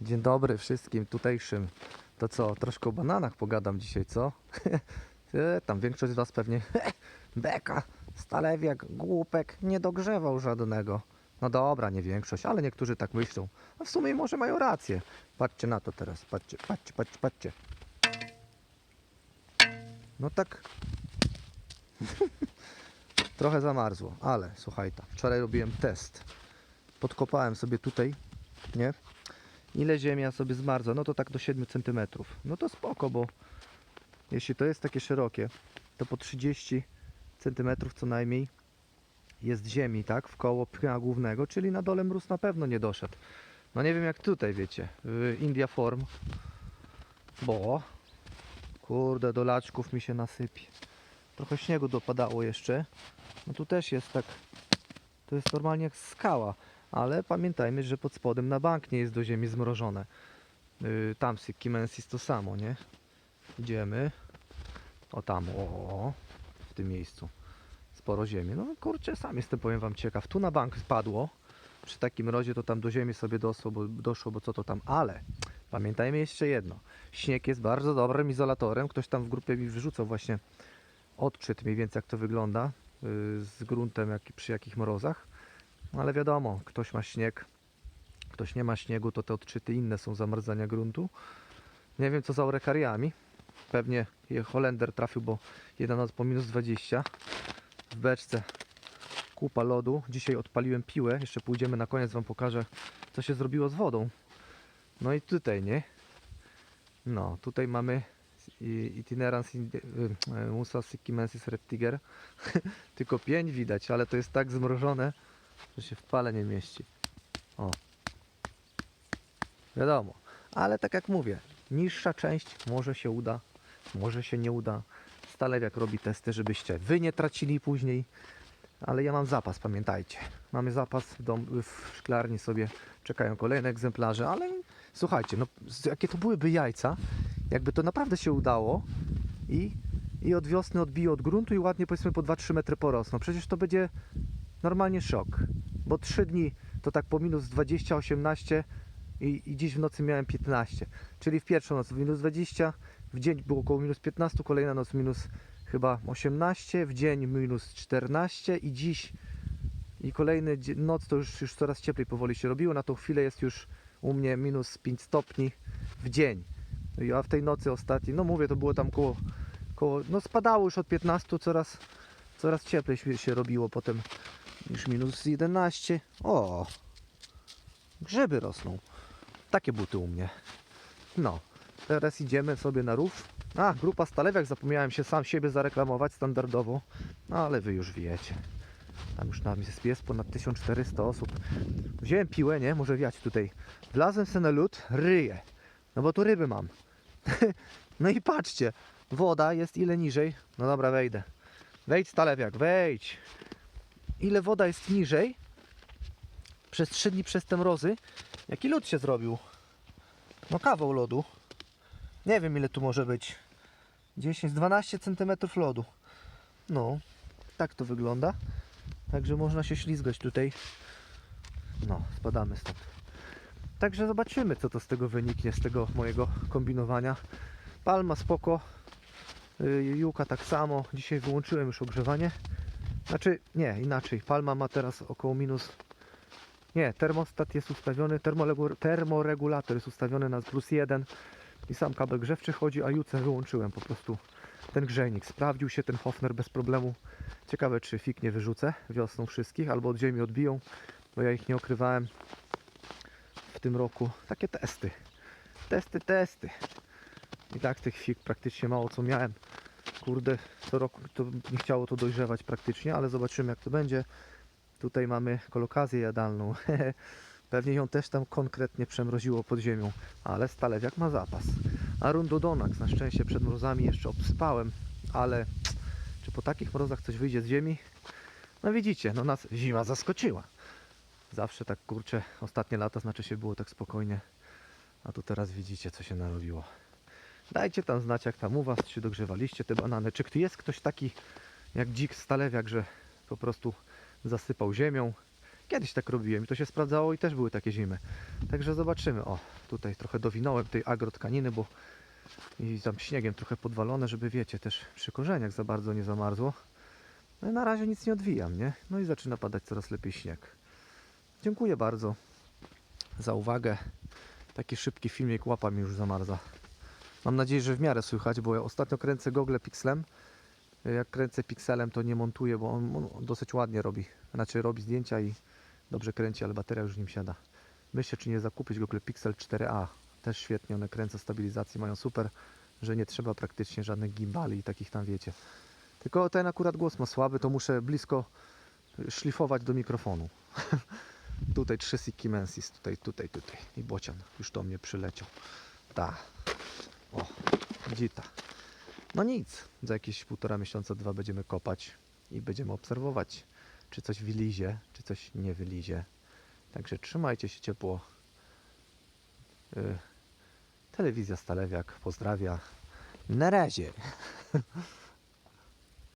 Dzień dobry wszystkim tutejszym. To co, troszkę o bananach pogadam dzisiaj, co? E, Tam większość z Was pewnie beka, stalewiak, głupek, nie dogrzewał żadnego. No dobra, nie większość, ale niektórzy tak myślą. A w sumie może mają rację. Patrzcie na to teraz, patrzcie, patrzcie, patrzcie, patrzcie. No tak trochę zamarzło, ale słuchaj tam, wczoraj robiłem test. Podkopałem sobie tutaj, nie? Ile ziemia sobie zmarzła? No to tak do 7 cm. No to spoko, bo jeśli to jest takie szerokie, to po 30 cm co najmniej jest ziemi, tak? W koło pnia głównego, czyli na dole mróz na pewno nie doszedł. No nie wiem jak tutaj, wiecie, w India Form, bo kurde, do laczków mi się nasypie. Trochę śniegu dopadało jeszcze. No tu też jest tak, to jest normalnie jak skała ale pamiętajmy, że pod spodem na bank nie jest do ziemi zmrożone. Yy, tam Sykimensis to samo, nie? Idziemy. O tam, o, w tym miejscu. Sporo ziemi. No kurczę, sam jestem, powiem wam, ciekaw. Tu na bank spadło. Przy takim rozie to tam do ziemi sobie doszło, bo, doszło, bo co to tam. Ale pamiętajmy jeszcze jedno. Śnieg jest bardzo dobrym izolatorem. Ktoś tam w grupie mi wyrzucał właśnie odczyt mniej więcej jak to wygląda yy, z gruntem jak, przy jakich mrozach. No ale wiadomo, ktoś ma śnieg, ktoś nie ma śniegu, to te odczyty inne są zamarzania gruntu. Nie wiem co za orekariami. Pewnie Holender trafił, bo jedna noc po minus 20. W beczce kupa lodu. Dzisiaj odpaliłem piłę. Jeszcze pójdziemy na koniec, Wam pokażę co się zrobiło z wodą. No i tutaj, nie? No, tutaj mamy itinerans y, y, Musa Sikimensis Reptiger. Tylko pięć widać, ale to jest tak zmrożone, że się w pale nie mieści. O. Wiadomo. Ale tak jak mówię, niższa część może się uda, może się nie uda. Stalewiak robi testy, żebyście wy nie tracili później. Ale ja mam zapas, pamiętajcie. Mamy zapas w, dom, w szklarni sobie, czekają kolejne egzemplarze, ale słuchajcie, no jakie to byłyby jajca, jakby to naprawdę się udało i, i od wiosny odbiję od gruntu i ładnie powiedzmy po 2-3 metry porosną. Przecież to będzie normalnie szok, bo 3 dni to tak po minus 20, 18 i, i dziś w nocy miałem 15, czyli w pierwszą noc minus 20, w dzień było około minus 15, kolejna noc minus chyba 18, w dzień minus 14 i dziś i kolejny noc to już, już coraz cieplej powoli się robiło, na tą chwilę jest już u mnie minus 5 stopni w dzień, a w tej nocy ostatniej, no mówię, to było tam koło, koło no spadało już od 15, coraz, coraz cieplej się robiło, potem już minus 11. O! Grzyby rosną. Takie buty u mnie. No, teraz idziemy sobie na rów. A, grupa Stalewiak, zapomniałem się sam siebie zareklamować standardowo, no ale wy już wiecie. Tam już nam jest, jest ponad 1400 osób. Wziąłem piłę, nie? Może wiać tutaj. Wlazłem sobie na lód, ryję. No bo tu ryby mam. no i patrzcie, woda jest ile niżej. No dobra, wejdę. Wejdź Stalewiak, wejdź ile woda jest niżej przez 3 dni przez te mrozy, jaki lód się zrobił. No kawał lodu. Nie wiem ile tu może być. 10-12 cm lodu. No, tak to wygląda. Także można się ślizgać tutaj. No, spadamy stąd. Także zobaczymy co to z tego wyniknie, z tego mojego kombinowania. Palma spoko. Yy, Juka tak samo. Dzisiaj wyłączyłem już ogrzewanie. Znaczy, nie, inaczej. Palma ma teraz około minus. Nie, termostat jest ustawiony, termoregulator jest ustawiony na plus 1 i sam kabel grzewczy chodzi, a juce wyłączyłem po prostu ten grzejnik. Sprawdził się ten Hofner bez problemu. Ciekawe, czy fik nie wyrzucę wiosną wszystkich, albo od ziemi odbiją, bo ja ich nie okrywałem w tym roku. Takie testy. Testy, testy. I tak tych fik praktycznie mało co miałem kurde, co roku to nie chciało to dojrzewać praktycznie, ale zobaczymy jak to będzie. Tutaj mamy kolokazję jadalną. Pewnie ją też tam konkretnie przemroziło pod ziemią, ale stalewiak ma zapas. A rundodonax na szczęście przed mrozami jeszcze obsypałem, ale czy po takich mrozach coś wyjdzie z ziemi? No widzicie, no nas zima zaskoczyła. Zawsze tak kurczę, ostatnie lata znaczy się było tak spokojnie, a tu teraz widzicie co się narobiło. Dajcie tam znać, jak tam u Was, czy dogrzewaliście te banany. Czy jest ktoś taki jak dzik stalewiak, że po prostu zasypał ziemią Kiedyś tak robiłem i to się sprawdzało i też były takie zimy. Także zobaczymy. O, tutaj trochę dowinąłem tej agrotkaniny, bo i tam śniegiem trochę podwalone, żeby wiecie, też przy korzeniach za bardzo nie zamarzło. No i na razie nic nie odwijam, nie? No i zaczyna padać coraz lepiej śnieg. Dziękuję bardzo za uwagę. Taki szybki filmik łapa mi już zamarza. Mam nadzieję, że w miarę słychać, bo ja ostatnio kręcę Google Pixelem. Jak kręcę Pixelem, to nie montuję, bo on, on dosyć ładnie robi. Znaczy robi zdjęcia i dobrze kręci, ale bateria już nim siada. Myślę, czy nie zakupić Google Pixel 4a. Też świetnie one kręcą stabilizację, mają super, że nie trzeba praktycznie żadnych gimbali i takich tam wiecie. Tylko ten akurat głos ma słaby, to muszę blisko szlifować do mikrofonu. tutaj trzy Siki Mensis, tutaj, tutaj, tutaj. I bocian już do mnie przyleciał. Ta. O, dzita. No nic, za jakieś półtora miesiąca, dwa będziemy kopać i będziemy obserwować, czy coś wylizie, czy coś nie wylizie. Także trzymajcie się ciepło. Y, Telewizja Stalewiak pozdrawia. Na razie.